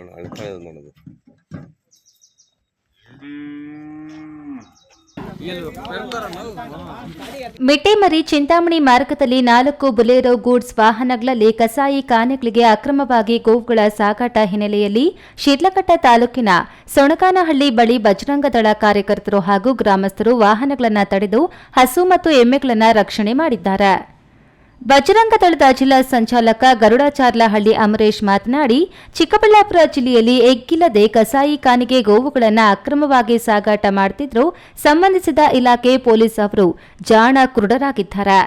ನೋಡು ಅಳ್ತಾ ಇದೆ ನೋಡೋದು. ಮಿಟೇಮರಿ ಚಿಂತಾಮಣಿ ಮಾರ್ಗದಲ್ಲಿ ನಾಲ್ಕು ಬುಲೆರೋ ಗೂಡ್ಸ್ ವಾಹನಗಳಲ್ಲಿ ಕಸಾಯಿ ಕಾನೆಗಳಿಗೆ ಅಕ್ರಮವಾಗಿ ಗೋವುಗಳ ಸಾಗಾಟ ಹಿನ್ನೆಲೆಯಲ್ಲಿ ಶಿಡ್ಲಘಟ್ಟ ತಾಲೂಕಿನ ಸೊಣಕಾನಹಳ್ಳಿ ಬಳಿ ಬಜರಂಗ ದಳ ಕಾರ್ಯಕರ್ತರು ಹಾಗೂ ಗ್ರಾಮಸ್ಥರು ವಾಹನಗಳನ್ನು ತಡೆದು ಹಸು ಮತ್ತು ಎಮ್ಮೆಗಳನ್ನು ರಕ್ಷಣೆ ಮಾಡಿದ್ದಾರೆ. ಬಜರಂಗ ದಳದ ಜಿಲ್ಲಾ ಸಂಚಾಲಕ ಗರುಡಾಚಾರ್ಲಹಳ್ಳಿ ಅಮರೇಶ್ ಮಾತನಾಡಿ, ಚಿಕ್ಕಬಳ್ಳಾಪುರ ಜಿಲ್ಲೆಯಲ್ಲಿ ಎಗ್ಗಿಲ್ಲದೆ ಕಸಾಯಿ ಖಾನಿಗೆ ಗೋವುಗಳನ್ನು ಅಕ್ರಮವಾಗಿ ಸಾಗಾಟ ಮಾಡುತ್ತಿದ್ದರೂ ಸಂಬಂಧಿಸಿದ ಇಲಾಖೆ ಪೊಲೀಸ್ ಅವರು ಜಾಣ ಕುರುಡರಾಗಿದ್ದಾರೆ.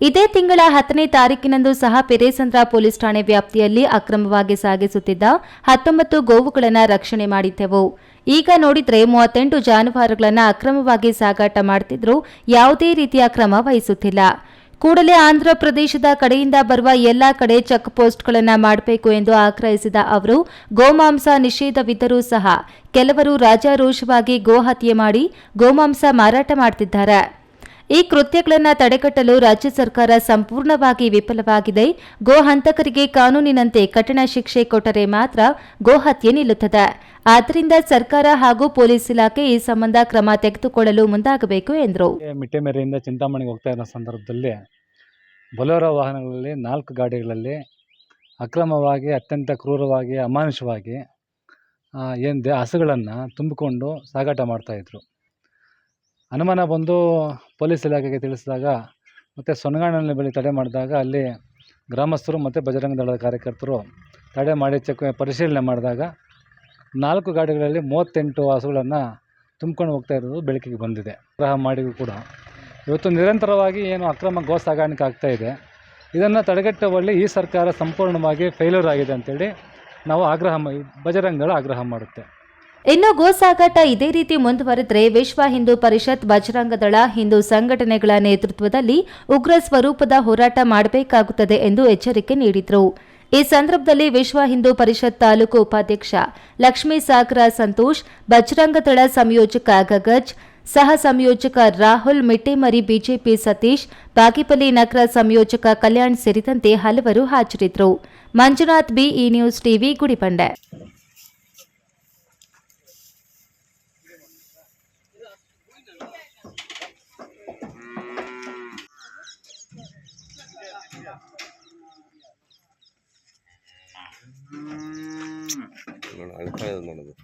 ಇದೇ ತಿಂಗಳ ಹತ್ತನೇ ತಾರೀಕಿನಂದು ಸಹ ಪೆರೇಸಂದ್ರ ಪೊಲೀಸ್ ಠಾಣೆ ವ್ಯಾಪ್ತಿಯಲ್ಲಿ ಅಕ್ರಮವಾಗಿ ಸಾಗಿಸುತ್ತಿದ್ದ ಹತ್ತೊಂಬತ್ತು ಗೋವುಗಳನ್ನು ರಕ್ಷಣೆ ಮಾಡಿದ್ದೆವು. ಈಗ ನೋಡಿದ್ರೆ ಮೂವತ್ತೆಂಟು ಜಾನುವಾರುಗಳನ್ನು ಅಕ್ರಮವಾಗಿ ಸಾಗಾಟ ಮಾಡುತ್ತಿದ್ದರೂ ಯಾವುದೇ ರೀತಿಯ ಕ್ರಮ ವಹಿಸುತ್ತಿಲ್ಲ. ಕೂಡಲೇ ಆಂಧ್ರ ಪ್ರದೇಶದ ಕಡೆಯಿಂದ ಬರುವ ಎಲ್ಲಾ ಕಡೆ ಚೆಕ್ ಪೋಸ್ಟ್ಗಳನ್ನು ಮಾಡಬೇಕು ಎಂದು ಆಗ್ರಹಿಸಿದ ಅವರು, ಗೋಮಾಂಸ ನಿಷೇಧವಿದ್ದರೂ ಸಹ ಕೆಲವರು ರಾಜಾರೋಷವಾಗಿ ಗೋಹತ್ಯೆ ಮಾಡಿ ಗೋಮಾಂಸ ಮಾರಾಟ ಮಾಡುತ್ತಿದ್ದಾರೆ ಈ ಕೃತ್ಯಗಳನ್ನು ತಡೆಗಟ್ಟಲು ರಾಜ್ಯ ಸರ್ಕಾರ ಸಂಪೂರ್ಣವಾಗಿ ವಿಫಲವಾಗಿದೆ. ಗೋ ಹಂತಕರಿಗೆ ಕಾನೂನಿನಂತೆ ಕಠಿಣ ಶಿಕ್ಷೆ ಕೊಟ್ಟರೆ ಮಾತ್ರ ಗೋಹತ್ಯೆ ನಿಲ್ಲುತ್ತದೆ. ಆದ್ದರಿಂದ ಸರ್ಕಾರ ಹಾಗೂ ಪೊಲೀಸ್ ಇಲಾಖೆ ಈ ಸಂಬಂಧ ಕ್ರಮ ತೆಗೆದುಕೊಳ್ಳಲು ಮುಂದಾಗಬೇಕು ಎಂದರು. ಮಿಟ್ಟೆಮೆರೆಯಿಂದ ಚಿಂತಾಮಣಿಗೆ ಹೋಗ್ತಾ ಇರೋ ಸಂದರ್ಭದಲ್ಲಿ ಬೊಲೋರ ವಾಹನಗಳಲ್ಲಿ ನಾಲ್ಕು ಗಾಡಿಗಳಲ್ಲಿ ಅಕ್ರಮವಾಗಿ, ಅತ್ಯಂತ ಕ್ರೂರವಾಗಿ, ಅಮಾನುಷವಾಗಿ ಏನು ಹಸುಗಳನ್ನು ತುಂಬಿಕೊಂಡು ಸಾಗಾಟ ಮಾಡ್ತಾಯಿದ್ರು ಅನುಮಾನ ಬಂದು ಪೊಲೀಸ್ ಇಲಾಖೆಗೆ ತಿಳಿಸಿದಾಗ ಮತ್ತು ಸೊನಗಾಣಲ್ಲಿ ಬಳಿ ತಡೆ ಮಾಡಿದಾಗ ಅಲ್ಲಿ ಗ್ರಾಮಸ್ಥರು ಮತ್ತು ಬಜರಂಗ ದಳದ ಕಾರ್ಯಕರ್ತರು ತಡೆ ಮಾಡಿ ಚೆಕ್ ಪರಿಶೀಲನೆ ಮಾಡಿದಾಗ ನಾಲ್ಕು ಗಾಡಿಗಳಲ್ಲಿ ಮೂವತ್ತೆಂಟು ಹಸುಗಳನ್ನು ತುಂಬ್ಕೊಂಡು ಹೋಗ್ತಾ ಇರೋದು ಬೆಳಕಿಗೆ ಬಂದಿದೆ. ಗ್ರಹ ಮಾಡಿಗೂ ಕೂಡ. ಇವತ್ತು ನಿರಂತರವಾಗಿ ಏನು ಅಕ್ರಮ ಗೋ ಸಾಗಾಣಿಕೆ ಇದೆ. ಇದನ್ನು ತಡೆಗಟ್ಟುವಲ್ಲಿ ಈ ಸರ್ಕಾರ ಸಂಪೂರ್ಣವಾಗಿ ಫೇಲ್ಯೂರ್ ಆಗಿದೆ ಅಂತೇಳಿ ನಾವು ಆಗ್ರಹ ಬಜರಂಗಗಳು ಬಜರಂಗ ಆಗ್ರಹ ಮಾಡುತ್ತೆ. ಇನ್ನು ಗೋಸಾಗಾಟ ಇದೇ ರೀತಿ ಮುಂದುವರೆದರೆ ವಿಶ್ವ ಹಿಂದೂ ಪರಿಷತ್ ಬಜರಂಗದಳ ಹಿಂದೂ ಸಂಘಟನೆಗಳ ನೇತೃತ್ವದಲ್ಲಿ ಉಗ್ರ ಸ್ವರೂಪದ ಹೋರಾಟ ಮಾಡಬೇಕಾಗುತ್ತದೆ ಎಂದು ಎಚ್ಚರಿಕೆ ನೀಡಿದರು. ಈ ಸಂದರ್ಭದಲ್ಲಿ ವಿಶ್ವ ಹಿಂದೂ ಪರಿಷತ್ ತಾಲೂಕು ಉಪಾಧ್ಯಕ್ಷ ಲಕ್ಷ್ಮೀ ಸಾಗರ ಸಂತೋಷ್ ಬಜರಂಗದಳ ಸಂಯೋಜಕ ಗಗಜ್, ಸಹ ಸಂಯೋಜಕ ರಾಹುಲ್, ಮಿಟ್ಟೇಮರಿ ಬಿಜೆಪಿ ಸತೀಶ್, ಬಾಗೇಪಲ್ಲಿ ನಗರ ಸಂಯೋಜಕ ಕಲ್ಯಾಣ್ ಸೇರಿದಂತೆ ಹಲವರು ಹಾಜರಿದ್ದರು. ಮಂಜುನಾಥ್ ಬಿ ಈ ನ್ಯೂಸ್ ಟಿವಿ, ಗುಡಿಬಂಡೆ. ನೋಡು ಅಳ್ತಾ ಇದೆ ನೋಡೋದು